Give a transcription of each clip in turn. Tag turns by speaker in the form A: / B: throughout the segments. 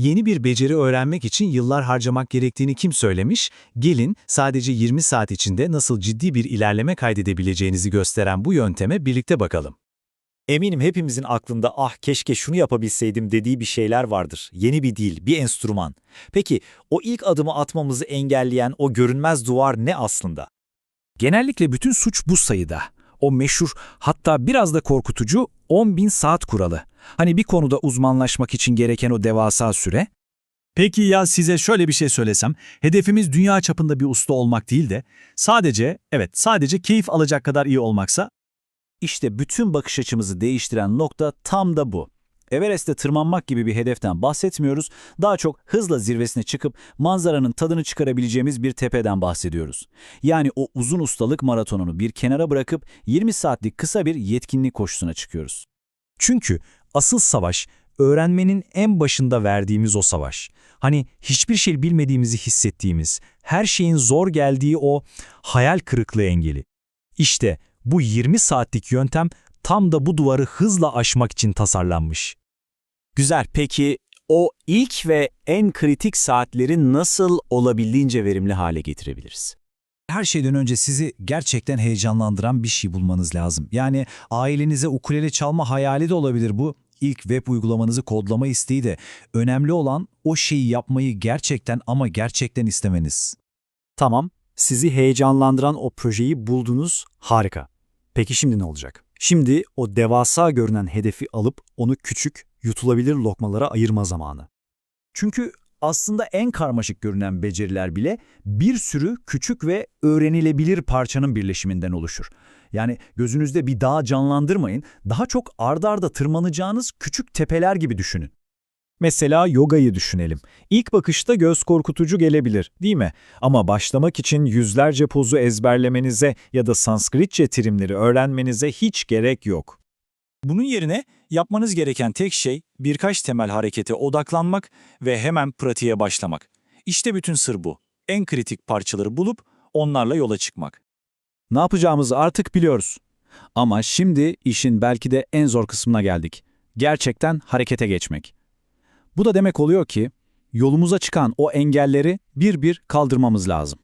A: Yeni bir beceri öğrenmek için yıllar harcamak gerektiğini kim söylemiş? Gelin sadece 20 saat içinde nasıl ciddi bir ilerleme kaydedebileceğinizi gösteren bu yönteme birlikte bakalım.
B: Eminim hepimizin aklında ah keşke şunu yapabilseydim dediği bir şeyler vardır. Yeni bir dil, bir enstrüman. Peki o ilk adımı atmamızı engelleyen o görünmez duvar ne aslında?
C: Genellikle bütün suç bu sayıda. O meşhur hatta biraz da korkutucu 10.000 saat kuralı. Hani bir konuda uzmanlaşmak için gereken o devasa süre?
D: Peki ya size şöyle bir şey söylesem, hedefimiz dünya çapında bir usta olmak değil de sadece, evet sadece keyif alacak kadar iyi olmaksa,
B: İşte bütün bakış açımızı değiştiren nokta tam da bu. Everest'te tırmanmak gibi bir hedeften bahsetmiyoruz, daha çok hızla zirvesine çıkıp manzaranın tadını çıkarabileceğimiz bir tepeden bahsediyoruz. Yani o uzun ustalık maratonunu bir kenara bırakıp 20 saatlik kısa bir yetkinlik koşusuna çıkıyoruz.
C: Çünkü asıl savaş öğrenmenin en başında verdiğimiz o savaş. Hani hiçbir şey bilmediğimizi hissettiğimiz, her şeyin zor geldiği o hayal kırıklığı engeli. İşte bu 20 saatlik yöntem tam da bu duvarı hızla aşmak için tasarlanmış.
B: Güzel, peki o ilk ve en kritik saatleri nasıl olabildiğince verimli hale getirebiliriz?
E: Her şeyden önce sizi gerçekten heyecanlandıran bir şey bulmanız lazım. Yani ailenize ukulele çalma hayali de olabilir bu. İlk web uygulamanızı kodlama isteği de. Önemli olan o şeyi yapmayı gerçekten ama gerçekten istemeniz.
B: Tamam, sizi heyecanlandıran o projeyi buldunuz, harika. Peki şimdi ne olacak? Şimdi o devasa görünen hedefi alıp onu küçük, yutulabilir lokmalara ayırma zamanı. Çünkü aslında en karmaşık görünen beceriler bile bir sürü küçük ve öğrenilebilir parçanın birleşiminden oluşur. Yani gözünüzde bir dağ canlandırmayın, daha çok ardarda tırmanacağınız küçük tepeler gibi düşünün.
C: Mesela yogayı düşünelim. İlk bakışta göz korkutucu gelebilir, değil mi? Ama başlamak için yüzlerce pozu ezberlemenize ya da Sanskritçe terimleri öğrenmenize hiç gerek yok.
F: Bunun yerine yapmanız gereken tek şey birkaç temel harekete odaklanmak ve hemen pratiğe başlamak. İşte bütün sır bu. En kritik parçaları bulup onlarla yola çıkmak.
B: Ne yapacağımızı artık biliyoruz. Ama şimdi işin belki de en zor kısmına geldik. Gerçekten harekete geçmek. Bu da demek oluyor ki yolumuza çıkan o engelleri bir bir kaldırmamız lazım.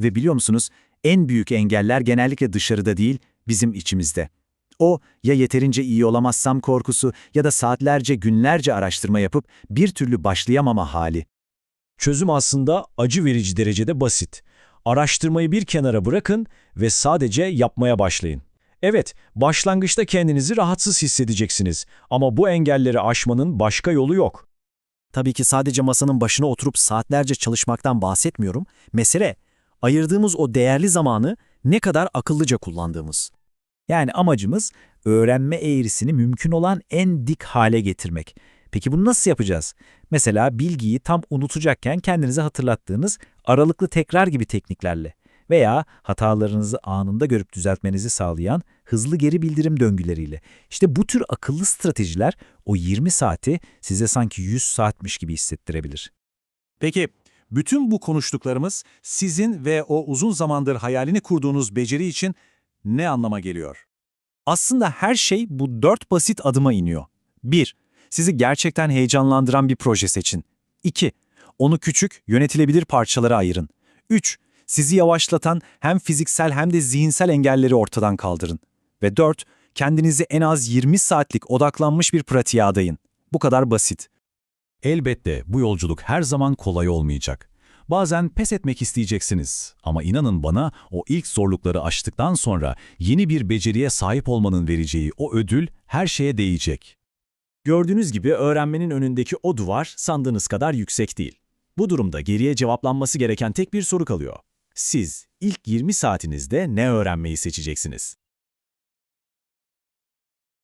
B: Ve biliyor musunuz en büyük engeller genellikle dışarıda değil bizim içimizde. O ya yeterince iyi olamazsam korkusu ya da saatlerce günlerce araştırma yapıp bir türlü başlayamama hali.
C: Çözüm aslında acı verici derecede basit. Araştırmayı bir kenara bırakın ve sadece yapmaya başlayın. Evet, başlangıçta kendinizi rahatsız hissedeceksiniz ama bu engelleri aşmanın başka yolu yok.
B: Tabii ki sadece masanın başına oturup saatlerce çalışmaktan bahsetmiyorum. Mesele, ayırdığımız o değerli zamanı ne kadar akıllıca kullandığımız. Yani amacımız öğrenme eğrisini mümkün olan en dik hale getirmek. Peki bunu nasıl yapacağız? Mesela bilgiyi tam unutacakken kendinize hatırlattığınız aralıklı tekrar gibi tekniklerle veya hatalarınızı anında görüp düzeltmenizi sağlayan hızlı geri bildirim döngüleriyle. İşte bu tür akıllı stratejiler o 20 saati size sanki 100 saatmiş gibi hissettirebilir.
D: peki bütün bu konuştuklarımız sizin ve o uzun zamandır hayalini kurduğunuz beceri için ne anlama geliyor?
B: Aslında her şey bu dört basit adıma iniyor. 1. Sizi gerçekten heyecanlandıran bir proje seçin. 2. Onu küçük, yönetilebilir parçalara ayırın. 3. Sizi yavaşlatan hem fiziksel hem de zihinsel engelleri ortadan kaldırın. Ve 4. Kendinizi en az 20 saatlik odaklanmış bir pratiğe adayın. Bu kadar basit.
E: Elbette bu yolculuk her zaman kolay olmayacak. Bazen pes etmek isteyeceksiniz ama inanın bana o ilk zorlukları aştıktan sonra yeni bir beceriye sahip olmanın vereceği o ödül her şeye değecek.
B: Gördüğünüz gibi öğrenmenin önündeki o duvar sandığınız kadar yüksek değil. Bu durumda geriye cevaplanması gereken tek bir soru kalıyor. Siz ilk 20 saatinizde ne öğrenmeyi seçeceksiniz?